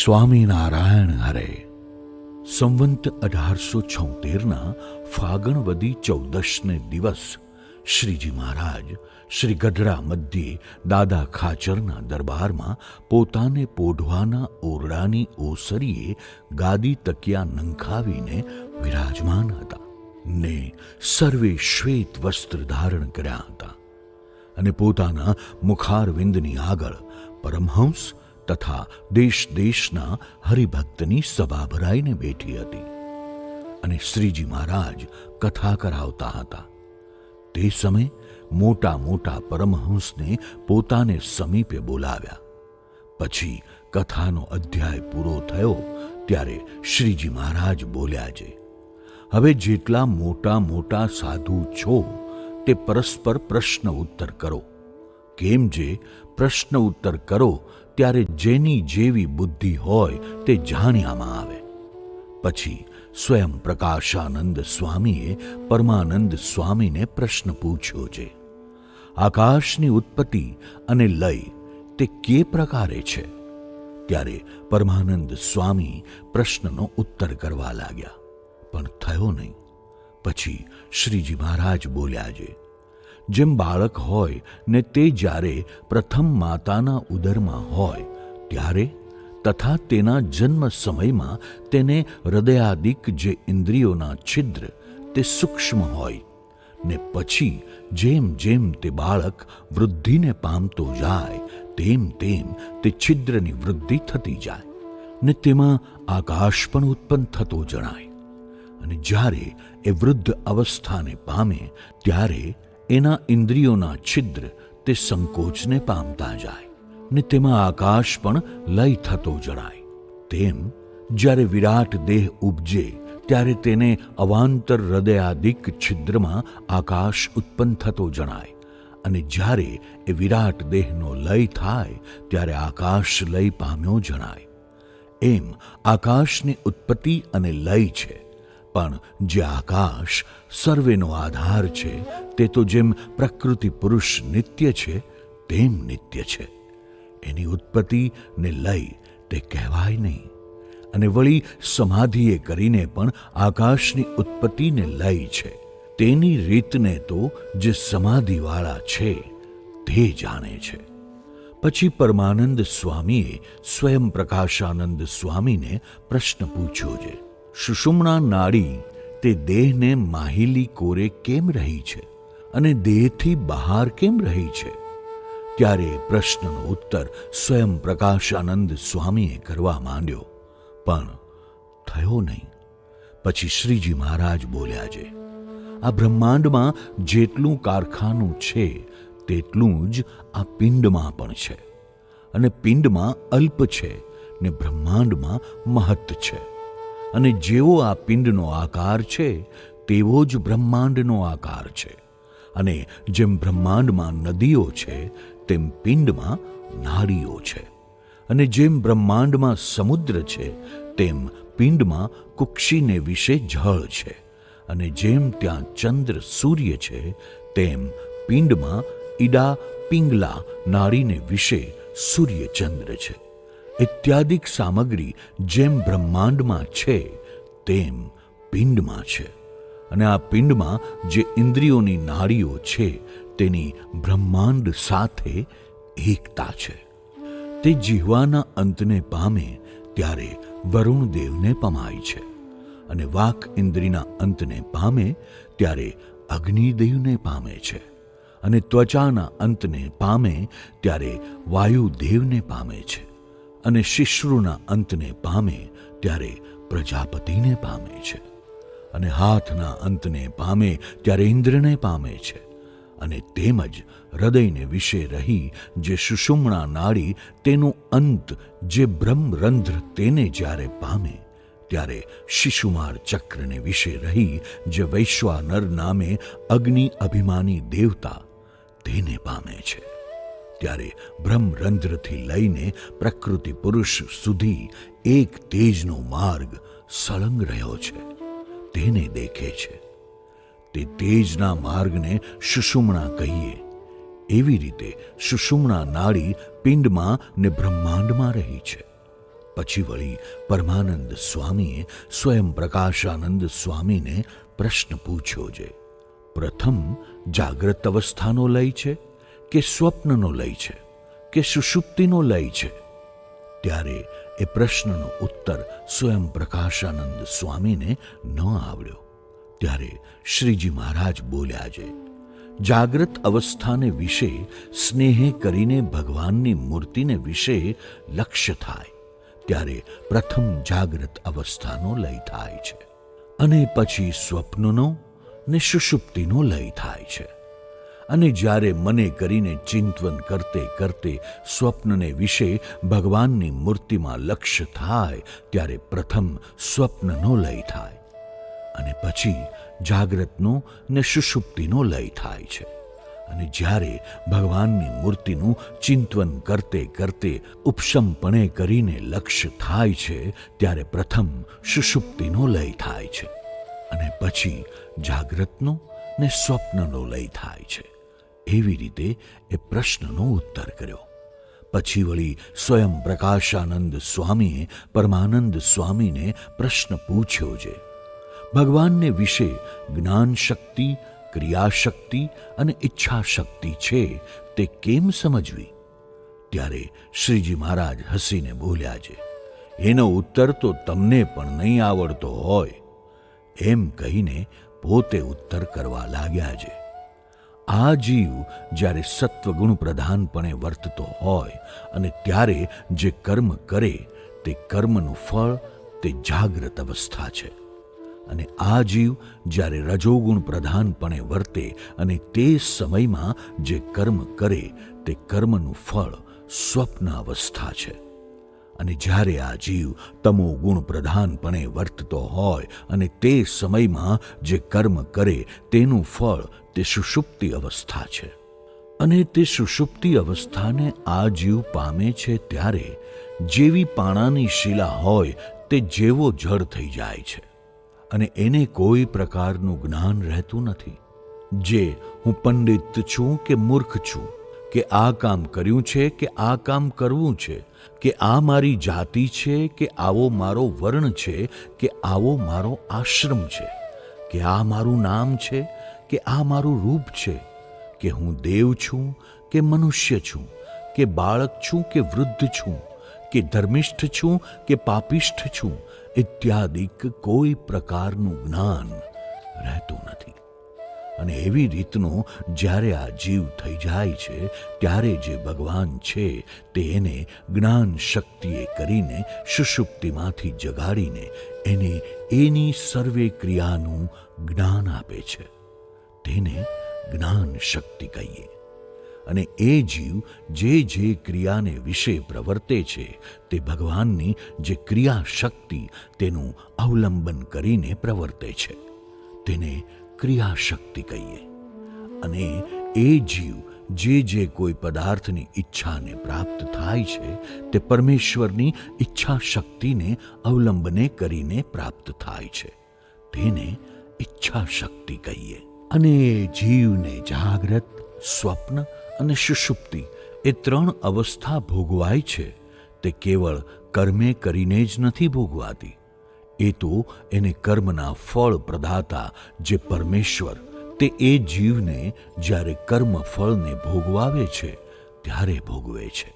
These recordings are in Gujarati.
સ્વામિનારાયણ હરે. સંવંત અઢારસો છોતેરના ફાગણવદી ચૌદશને દિવસ શ્રીજી મહારાજ શ્રી ગઢડા મધ્યે દાદા ખાચરના દરબારમાં પોતાને પોઢવાના ઓરડાની ઓસરીએ ગાદી તકિયા નંખાવીને વિરાજમાન હતા ને સર્વે શ્વેત વસ્ત્ર ધારણ કર્યા હતા અને પોતાના મુખારવિંદની આગળ પરમહંસ તથા દેશ દેશના હરિભક્તની સભા ભરાઈને બેઠી હતી. અને શ્રીજી મહારાજ કથા કરાવતા હતા. તે સમયે મોટા મોટા પરમહંસને પોતાને સમીપે બોલાવ્યા. પછી કથાનો અધ્યાય પૂરો થયો ત્યારે શ્રીજી મહારાજ બોલ્યા છે, હવે જેટલા મોટા મોટા સાધુ છો, તે પરસ્પર પ્રશ્ન ઉત્તર કરો. કેમ જે પ્રશ્ન ઉત્તર કરો ત્યારે જેની જેવી બુદ્ધિ હોય તે જાણ્યામાં આવે. પછી સ્વયં પ્રકાશાનંદ સ્વામીએ પરમાનંદ સ્વામીને પ્રશ્ન પૂછ્યો છે, આકાશની ઉત્પત્તિ અને લય તે કે પ્રકારે છે? ત્યારે પરમાનંદ સ્વામી પ્રશ્નનો ઉત્તર કરવા લાગ્યા, પણ થયો નહીં. પછી શ્રીજી મહારાજ બોલ્યા છે જેમ બાળક હોય ને તે જ્યારે પ્રથમ માતાના ઉદરમાં હોય, ત્યારે તથા તેના જન્મ સમયમાં તેને હૃદયાદિક જે ઇન્દ્રિયોના છિદ્ર, તે સૂક્ષ્મ હોય ને પછી જેમ જેમ તે બાળક વૃદ્ધિને પામતો જાય, તેમ તેમ તે છિદ્રની વૃદ્ધિ થતી જાય ને તેમાં આકાશ પણ ઉત્પન્ન થતો જણાય. અને જ્યારે એ વૃદ્ધ અવસ્થાને પામે, ત્યારે એના ઇન્દ્રિયોના છિદ્ર તે સંકોચને પામતા જાય ને તેમાં આકાશ પણ લય થતો જણાય. તેમ જ્યારે વિરાટ દેહ ઉપજે ત્યારે તેને અવાંતર હૃદયાદિક છિદ્રમાં આકાશ ઉત્પન્ન થતો જણાય અને જ્યારે એ વિરાટ દેહનો લય થાય ત્યારે આકાશ લય પામ્યો જણાય. એમ આકાશની ઉત્પત્તિ અને લય છે. પણ જે આકાશ સર્વેનો આધાર છે, તે તો જેમ પ્રકૃતિ પુરુષ નિત્ય છે, તેમ નિત્ય છે. એની ઉત્પત્તિ ને લય તે કહેવાય નહીં. અને વળી સમાધિએ કરીને પણ આકાશની ઉત્પત્તિને લઈ છે. તેની રીતને તો જે સમાધિવાળા છે, તે જાણે છે. પછી પરમાનંદ સ્વામીએ સ્વયં પ્રકાશાનંદ સ્વામીને પ્રશ્ન પૂછ્યો છે. સુષુમ્ણા નાડી તે દેહને માહિલી કોરે કેમ રહી છે અને દેહથી બહાર કેમ રહી છે? ત્યારે પ્રશ્નનો ઉત્તર સ્વયં પ્રકાશાનંદ સ્વામીએ કરવા માંડ્યો. પણ થયો નહીં. પછી શ્રીજી મહારાજ બોલ્યા છે આ બ્રહ્માંડમાં જેટલું કારખાનું છે, તેટલું જ આ પિંડમાં પણ છે. અને પિંડમાં અલ્પ છે ને બ્રહ્માંડમાં મહત્ છે. અને જેવો આ પિંડનો આકાર છે, તેવો જ બ્રહ્માંડનો આકાર છે. અને જેમ બ્રહ્માંડમાં નદીઓ છે, તેમ પિંડમાં નાડીઓ છે. અને જેમ બ્રહ્માંડમાં સમુદ્ર છે, તેમ પિંડમાં કુક્ષીને વિશે જળ છે. અને જેમ ત્યાં ચંદ્ર સૂર્ય છે, તેમ પિંડમાં ઈડા પિંગલા નારીને વિશે સૂર્ય ચંદ્ર છે. ઇત્યાદિક સામગ્રી જેમ બ્રહ્માંડમાં છે, તેમ પિંડમાં છે. અને આ પિંડમાં જે ઇન્દ્રિયોની નાડીઓ છે, તેની બ્રહ્માંડ સાથે એકતા છે. તે જીહવાના અંતને પામે ત્યારે વરુણ દેવને પમાય છે. અને વાક ઇન્દ્રિના અંતને પામે ત્યારે અગ્નિદેવને પામે છે. અને ત્વચાના અંતને પામે ત્યારે વાયુદેવને પામે છે. અને શિશ્રુના અંતને પામે ત્યારે પ્રજાપતિને પામે છે. અને હાથના અંતને પામે ત્યારે ઇન્દ્રને પામે છે. અને તેમજ હૃદયને વિશે રહી જે સુષુમણા નાડી તેનું અંત જે બ્રહ્મરંધ્ર તેને જ્યારે પામે ત્યારે શિશુમાર ચક્રને વિશે રહી જે વૈશ્વાનર નામે અગ્નિ અભિમાની દેવતા તેને પામે છે. ત્યારે બ્રહ્મરંધ્રથી લઈને પ્રકૃતિ પુરુષ સુધી એક તેજનો માર્ગ સળંગ રહ્યો છે. તેને દેખે છે. તે તેજના માર્ગને સુષુમણા કહીએ. એવી રીતે સુષુમણા નાડી પિંડમાં ને બ્રહ્માંડમાં રહી છે. પછી વળી પરમાનંદ સ્વામીએ સ્વયં પ્રકાશાનંદ સ્વામીને પ્રશ્ન પૂછ્યો છે. પ્રથમ જાગ્રત અવસ્થાનો લય છે? કે સ્વપ્નનો લય છે, કે સુષુપ્તિનો લય છે, ત્યારે એ પ્રશ્નનો ઉત્તર સ્વયં પ્રકાશાનંદ સ્વામીને ન આવડ્યો. ત્યારે શ્રીજી મહારાજ બોલ્યા છે, જાગ્રત અવસ્થાને વિશે, સ્નેહે કરીને ભગવાનની મૂર્તિને વિશે લક્ષ્ય થાય, ત્યારે પ્રથમ જાગ્રત અવસ્થાનો લય થાય છે. અને પછી સ્વપ્નનો ને સુષુપ્તિનો લય થાય છે. અને જ્યારે મને કરીને ચિંતવન કરતે કરતે સ્વપ્નને વિશે ભગવાનની મૂર્તિમાં લક્ષ્ય થાય, ત્યારે પ્રથમ સ્વપ્નનો લય થાય અને પછી જાગ્રતનો ને સુષુપ્તિનો લય થાય છે. અને જ્યારે ભગવાનની મૂર્તિનું ચિંતવન કરતે કરતે ઉપશમપણે કરીને લક્ષ્ય થાય છે, ત્યારે પ્રથમ સુષુપ્તિનો લય થાય છે અને પછી જાગ્રતનો ને સ્વપ્નનો લય થાય છે. એવી રીતે એ પ્રશ્નનો ઉત્તર કર્યો. પછી વળી સ્વયં પ્રકાશાનંદ સ્વામીએ, પરમાનંદ સ્વામીને પ્રશ્ન પૂછ્યો છે ભગવાનને વિશે જ્ઞાન શક્તિ, ક્રિયાશક્તિ અને ઈચ્છાશક્તિ છે તે કેમ સમજવી? ત્યારે શ્રીજી મહારાજ હસીને બોલ્યા છે એનો ઉત્તર તો તમને પણ નહીં આવડતો હોય. એમ કહીને પોતે ઉત્તર કરવા લાગ્યા છે આ જીવ જ્યારે સત્વગુણ પ્રધાનપણે વર્તતો હોય અને ત્યારે જે કર્મ કરે તે કર્મનું ફળ, તે જાગ્રત અવસ્થા છે. અને આ જીવ જ્યારે રજોગુણ પ્રધાનપણે વર્તે અને તે સમયમાં જે કર્મ કરે તે કર્મનું ફળ, સ્વપ્ન અવસ્થા છે. અને જ્યારે આ જીવ તમો ગુણ પ્રધાનપણે વર્તતો હોય અને તે સમયમાં જે કર્મ કરે તેનું ફળ તે સુષુપ્તિ અવસ્થા છે. અને તે સુષુપ્તિ અવસ્થાને આ જીવ પામે છે ત્યારે જેવી પાણાની શિલા હોય તે જેવો જળ થઈ જાય છે. અને એને કોઈ પ્રકારનું જ્ઞાન રહેતું નથી. જે હું પંડિત છું કે મૂર્ખ છું, કે આ કામ કર્યું છે કે આ કામ કરવું છે, કે આ મારી જાતિ છે કે આવો મારો વર્ણ છે કે આવો મારો આશ્રમ છે, કે આ મારું નામ છે કે આ મારું રૂપ છે, કે હું દેવ છું, કે મનુષ્ય છું, કે બાળક છું, કે વૃદ્ધ છું, કે ધર્મિષ્ઠ છું, કે પાપિષ્ઠ છું, ઇત્યાદિક કોઈ પ્રકારનું જ્ઞાન રહેતું નથી. અને એવી રીતનો જ્યારે આ જીવ થઈ જાય છે, ત્યારે જે ભગવાન છે તે એને જ્ઞાન શક્તિએ કરીને સુષુપ્તિમાંથી જગાડીને એને એની સર્વે ક્રિયાનું જ્ઞાન આપે છે. તેને જ્ઞાન શક્તિ કહીએ. અને એ જીવ જે જે ક્રિયાને વિશે પ્રવર્તે છે, તે ભગવાનની જે ક્રિયા શક્તિ તેનું અવલંબન કરીને પ્રવર્તે છે. તેને ક્રિયાશક્તિ કહીએ. અને એ જીવ જે જે કોઈ પદાર્થની ઈચ્છાને પ્રાપ્ત થાય છે, તે પરમેશ્વરની ઈચ્છા શક્તિને અવલંબને કરીને પ્રાપ્ત થાય છે. તેને ઈચ્છા શક્તિ કહીએ. અને જીવને જાગ્રત, સ્વપ્ન અને સુષુપ્તિ એ ત્રણ અવસ્થા ભોગવાય છે. તે કેવળ કર્મે કરીને જ નથી ભોગવાતી. એ તો એને કર્મના ફળ પ્રદાતા જે પરમેશ્વર, તે એ જીવને જ્યારે કર્મ ફળને ભોગવાવે છે, ત્યારે ભોગવે છે.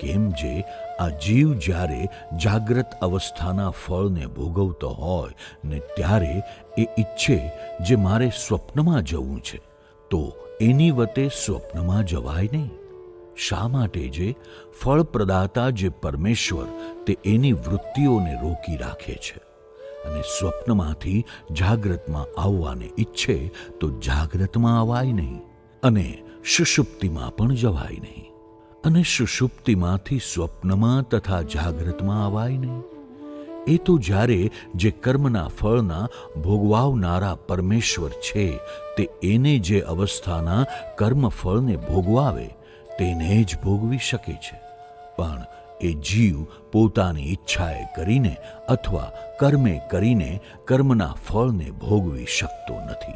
કેમ જે આ જીવ જ્યારે જાગ્રત અવસ્થાના ફળને ભોગવતો હોય ને ત્યારે એ ઈચ્છે જે મારે સ્વપ્નમાં જવું છે, તો એની વતે સ્વપ્નમાં જવાય નહીં. શા માટે જે ફળ પ્રદાતા જે પરમેશ્વર તે એની વૃત્તિઓને રોકી રાખે છે અને સ્વપ્નમાંથી જાગ્રતમાં આવવાને ઈચ્છે તો જાગ્રતમાં અવાય નહીં અને સુષુપ્તિમાં પણ જવાય નહીં. અને સુષુપ્તિમાંથી સ્વપ્નમાં તથા જાગ્રતમાં અવાય નહીં. એ તો જ્યારે જે કર્મના ફળના ભોગવાવનારા પરમેશ્વર છે, તે એને જે અવસ્થાના કર્મફળને ભોગવાવે, તેને જ ભોગવી શકે છે. પણ એ જીવ પોતાની ઈચ્છાએ કરીને અથવા કર્મે કરીને કર્મના ફળને ભોગવી શકતો નથી.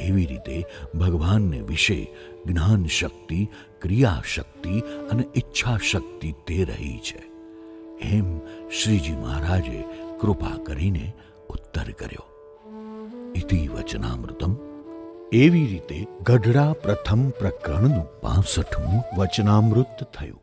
એવી રીતે ભગવાનને વિશે જ્ઞાન શક્તિ ક્રિયા શક્તિ અને ઈચ્છાશક્તિ તે રહી છે. એમ શ્રીજી મહારાજે કૃપા કરીને ઉત્તર કર્યો. ઇતિ વચનામૃતમ. એવી રીતે ગઢડા પ્રથમ પ્રકરણનું પાસઠમું વચનામૃત થયું.